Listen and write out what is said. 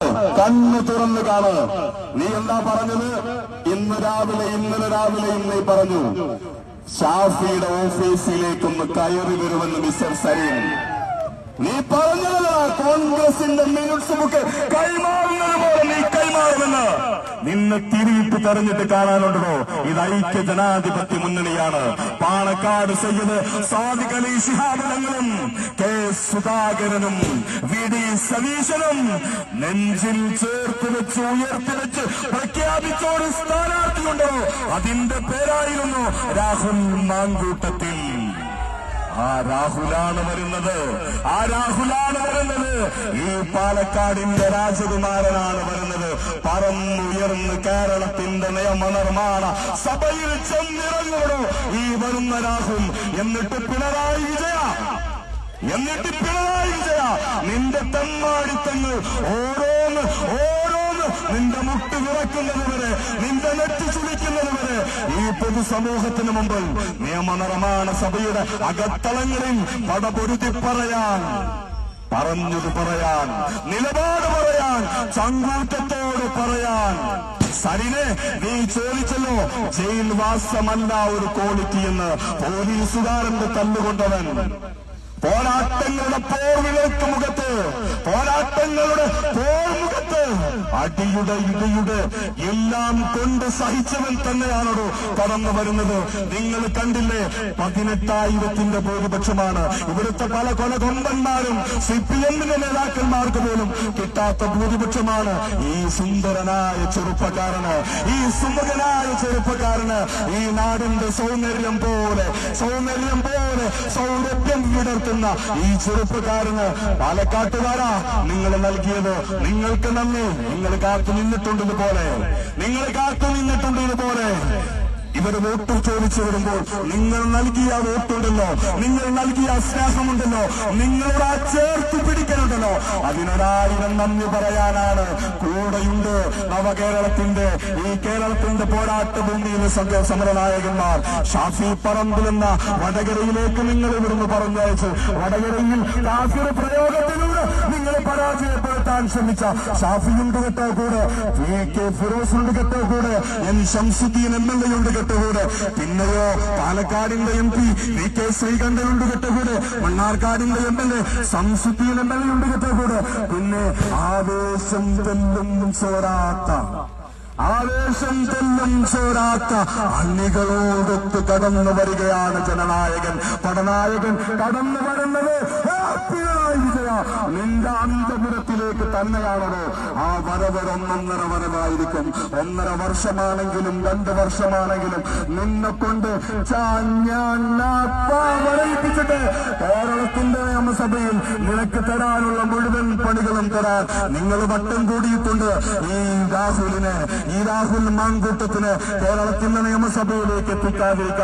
കണ്ണ് തുറന്ന് കാണ്. നീ എന്താ പറഞ്ഞത്? ഇന്ന് രാവിലെ ഇന്നലെ രാവിലെ ഇന്ന് പറഞ്ഞു. ഷാഫിയുടെ ഓഫീസിലേക്കൊന്ന് കയറി വരുമെന്ന് മിസ്റ്റർ സരീൻ. നീ പറഞ്ഞത് കോൺഗ്രസിന്റെ മിനിറ്റ്സ് ബുക്ക് കൈമാറുന്നത് പോലെ നീ കൈമാറുമെന്ന് നിന്നെ തിരിയിട്ട് തെരഞ്ഞിട്ട് കാണാനുണ്ടോ ഇത് ഐക്യ ജനാധിപത്യ മുന്നണിയാണ്. പാണക്കാട് സയ്യിദ് സാദിഖ് അലി ശിഹാബലങ്ങളും കെ സുധാകരനും വി ഡി സതീശനും നെഞ്ചിൽ ചേർത്ത് വെച്ച് ഉയർത്തി വെച്ച് പ്രഖ്യാപിച്ചോട് സ്ഥാനാർത്ഥിയുണ്ടോ? അതിന്റെ പേരായിരുന്നു രാഹുൽ മാങ്കൂട്ടത്തിൽ. ആ രാഹുലാണ് വരുന്നത്. ആ രാഹുലാണ് വരുന്നത്. ഈ പാലക്കാടിന്റെ രാജകുമാരനാണ് വരുന്നത്. പറന്നുയർന്ന് കേരളത്തിന്റെ നിയമനിർമ്മാണ സഭയിൽ ചെന്നിറങ്ങുന്നു. ഈ വരുന്ന രാഹുൽ എന്നിട്ട് പിണറായി വിജയ. എന്നിട്ട് പിണറായി വിജയ. നിന്റെ തെമ്മാടിത്തങ്ങൾ ഓരോന്ന് ഓരോന്ന് നിന്റെ മുട്ട് വിറക്കുന്നത് വരെ നിന്റെ നെറ്റി ചുളിക്കുന്നത് വരെ ഈ പൊതുസമൂഹത്തിന് മുമ്പിൽ നിയമനിർമ്മാണ സഭയുടെ അകത്തളങ്ങളിൽ പടപൊരുതി പറയാൻ പറഞ്ഞത് പറയാൻ നിലപാട് പറയാൻ ചങ്കൂറ്റത്തോട് പറയാൻ. സരിനെ നീ ചോദിച്ചല്ലോ ജയിൽ വാസമല്ല ഒരു ക്വാളിറ്റി എന്ന് പോലീസുകാരന്റെ തല്ലുകൊണ്ടവൻ. പോരാട്ടങ്ങളുടെ പോർവിലേക്ക് മുഖത്ത് പോരാട്ടങ്ങളുടെ അടിയുടെ ഇടിയുടെ എല്ലാം കൊണ്ട് സഹിച്ചവൻ തന്നെയാണോ കടന്നു വരുന്നത്? നിങ്ങൾ കണ്ടില്ലേ? പതിനെട്ടായിരത്തിന്റെ ഭൂരിപക്ഷമാണ്. ഇവിടുത്തെ പല കൊല കൊമ്പന്മാരും സി പി എമ്മിന്റെ നേതാക്കന്മാർക്ക് പോലും കിട്ടാത്ത ഭൂരിപക്ഷമാണ്. ഈ സുന്ദരനായ ചെറുപ്പക്കാരന് ഈ സുന്ദരനായ ചെറുപ്പക്കാരന് ഈ നാടിന്റെ സൗന്ദര്യം പോലെ സൗന്ദര്യം പോലെ സൗരഭ്യം വിടർത്തുന്ന ഈ ചെറുപ്പക്കാരന് പാലക്കാട്ടുകാരാ നിങ്ങൾ നൽകിയത്. നിങ്ങൾക്ക് നന്ദി. നിങ്ങൾ കാത്തു നിന്നിട്ടുണ്ട് ഇതുപോലെ. നിങ്ങൾ കാത്തു നിന്നിട്ടുണ്ട് ഇതുപോലെ. ഇവർ വോട്ട് ചോദിച്ചു വരുമ്പോൾ നിങ്ങൾ നൽകിയ വോട്ടുണ്ടല്ലോ. നിങ്ങൾ നൽകിയ സ്നേഹമുണ്ടല്ലോ. നിങ്ങളോട് ചേർത്ത് പിടിക്കലുണ്ടല്ലോ അതിനൊരായിരം നന്ദി പറയാനാണ്. കൂടെയുണ്ട് നവകേരളത്തിന്റെ ഈ കേരളത്തിന്റെ പോരാട്ട ഭൂമിയിലെ സംഘ സമരനായകന്മാർ. ഷാഫി പറമ്പിൽ വടകരയിലേക്ക് നിങ്ങൾ ഇവിടുന്ന് പറഞ്ഞയച്ചു വടകരയിൽ കാഫിർ പ്രയോഗത്തിലൂടെ നിങ്ങൾ പരാജയപ്പെടുത്താൻ ശ്രമിച്ച ഷാഫിയുണ്ട് കേട്ടോ കൂടെ കെ ഫിറോസ് ഉണ്ട് കൂടെ N Shamsuddin M L A ഉണ്ട് കൂടെ പിന്നെയോ പാലക്കാടിന്റെ M P V K Sreekandan ഉണ്ട് കേട്ടോ കൂടെ മണ്ണാർക്കാടിന്റെ M L A Samsuddin M L A ഉണ്ട് കൂടെ പിന്നെ ആവേശം തെല്ലും ചോരാത്ത ആവേശം തെല്ലും ചോരാത്ത അണികളോടൊത്ത് കടന്നു വരികയാണ് ജനനായകൻ. പടനായകൻ കടന്നു വരുന്നത് നിന്റെ അന്തപുരത്തിലേക്ക് തന്നെയാണത്. ആ വരവ് ഒന്നൊന്നര വരവായിരിക്കും. ഒന്നര വർഷമാണെങ്കിലും രണ്ട് വർഷമാണെങ്കിലും നിന്നെ കൊണ്ട് നിയമസഭയിൽ നിനക്ക് തരാനുള്ള മുഴുവൻ പണികളും തരാൻ നിങ്ങൾ വട്ടം കൂടിയിട്ടുണ്ട്. ഈ രാഹുലിനെ ഈ രാഹുൽ മാങ്കൂട്ടത്തിന് കേരളത്തിന്റെ നിയമസഭയിലേക്ക് എത്തിക്കാതിരിക്കാൻ